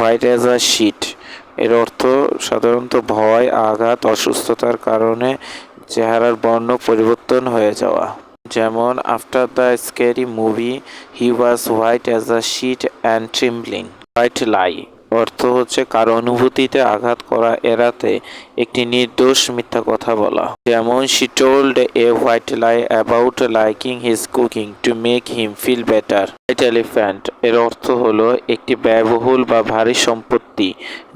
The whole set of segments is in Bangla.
হোয়াইট অ্যাজ আ শিট এর অর্থ সাধারণত ভয়, আঘাত, অসুস্থতার কারণে চেহারার বর্ণ পরিবর্তন হয়ে যাওয়া। যেমন after the scary movie he was white as a sheet and trembling white lie অর্থ হচ্ছে কারও অনুভূতিতে আঘাত করা এড়াতে একটি নির্দোষ মিথ্যা কথা বলা। যেমন she told a white lie about liking his cooking to make him feel better white elephant এর অর্থ হলো একটি ব্যয়বহুল বা ভারী সম্পত্তি,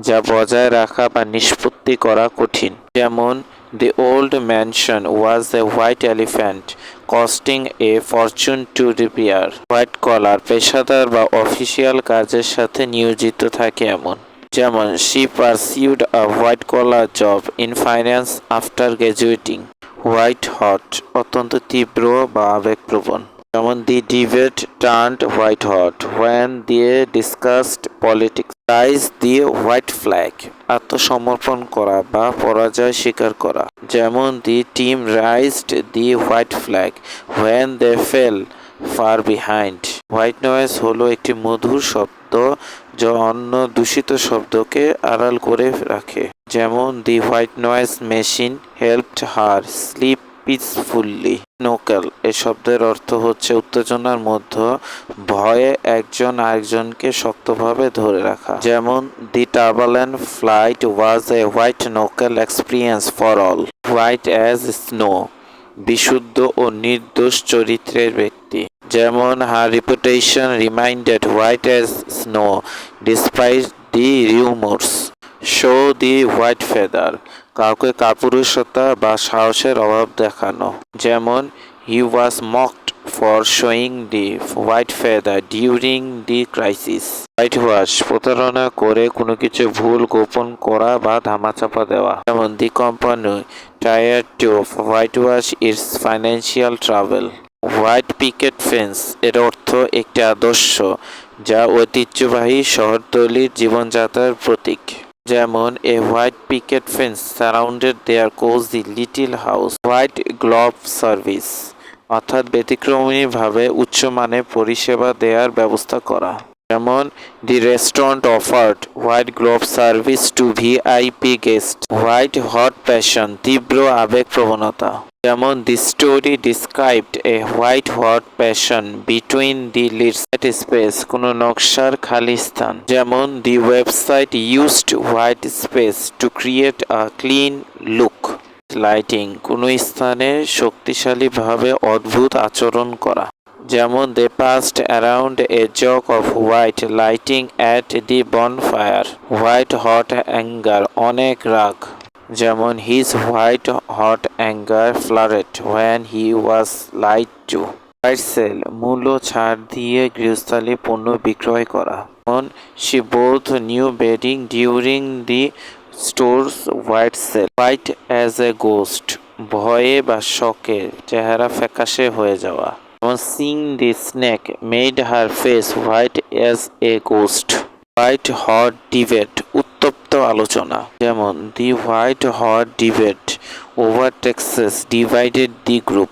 যা বজায় রাখা বা নিষ্পত্তি করা কঠিন। যেমন The old mansion was a white elephant, costing a fortune to repair. White collar পেশাদার বা অফিসিয়াল কাজের সাথে নিয়োজিত থাকে এমন। যেমন she pursued a white collar job in finance after graduating white hot অত্যন্ত তীব্র বা আবেগপ্রবণ। যেমন the debate turned white hot, when they discussed politics raise the white flag, আত্মসমর্পণ করা বা পরাজয় স্বীকার করা। যেমন the team raised the white flag, when they fell far behind. White noise হলো একটি মধুর শব্দ যা অন্য দূষিত শব্দকে আড়াল করে রাখে। যেমন the white noise machine helped her sleep peacefully knuckle এ শব্দের অর্থ হচ্ছে উত্তেজনার মধ্যে ভয়ে একজন আরেকজনকে শক্তভাবে ধরে রাখা। যেমন the turbulent flight was a white knuckle experience for all white as snow বিশুদ্ধ ও নির্দোষ চরিত্রের ব্যক্তি। যেমন her reputation remained white as snow despite the rumours show the white feather কাউকে কাপুরুষতা বা সাহসের অভাব দেখানো। যেমন he was mocked for showing the white feather during the crisis white wash প্রতারণা করে কোনো কিছু ভুল গোপন করা বা ধামাচাপা দেওয়া। যেমন the company tried to white wash its financial trouble white picket fence এর অর্থ একটি আদর্শ, যা ঐতিহ্যবাহী শহরতলির জীবনযাত্রার প্রতীক। যেমন a white picket fence surrounded their cozy little house white glove service অর্থাৎ ব্যতিক্রমীভাবে উচ্চমানের পরিষেবা দেওয়ার ব্যবস্থা করা। যেমন the restaurant offered white glove service to VIP guest white hot passion তীব্র আবেগ প্রবণতা। যেমন the story described a white hot passion between the লিডসেট space কোনো নকশার খালি স্থান। যেমন the website used white space to create a clean look lighting কোনো স্থানে শক্তিশালীভাবে অদ্ভুত আচরণ করা। যেমন they passed around a joke of white lighting at the bonfire white hot anger অনেক রাগ। যেমন his white hot anger flared when he was lied to white sale মূল্য ছাড় দিয়ে গৃহস্থালী পণ্য বিক্রয় করা। যেমন she bought new bedding during the store's white sale white as a ghost ভয়ে বা শকে, চেহারা ফ্যাকাশে হয়ে যাওয়া। যেমন seeing the snake made her face white as a ghost white hot debate উত্তপ্ত আলোচনা যেমন the white hot debate over Texas divided the group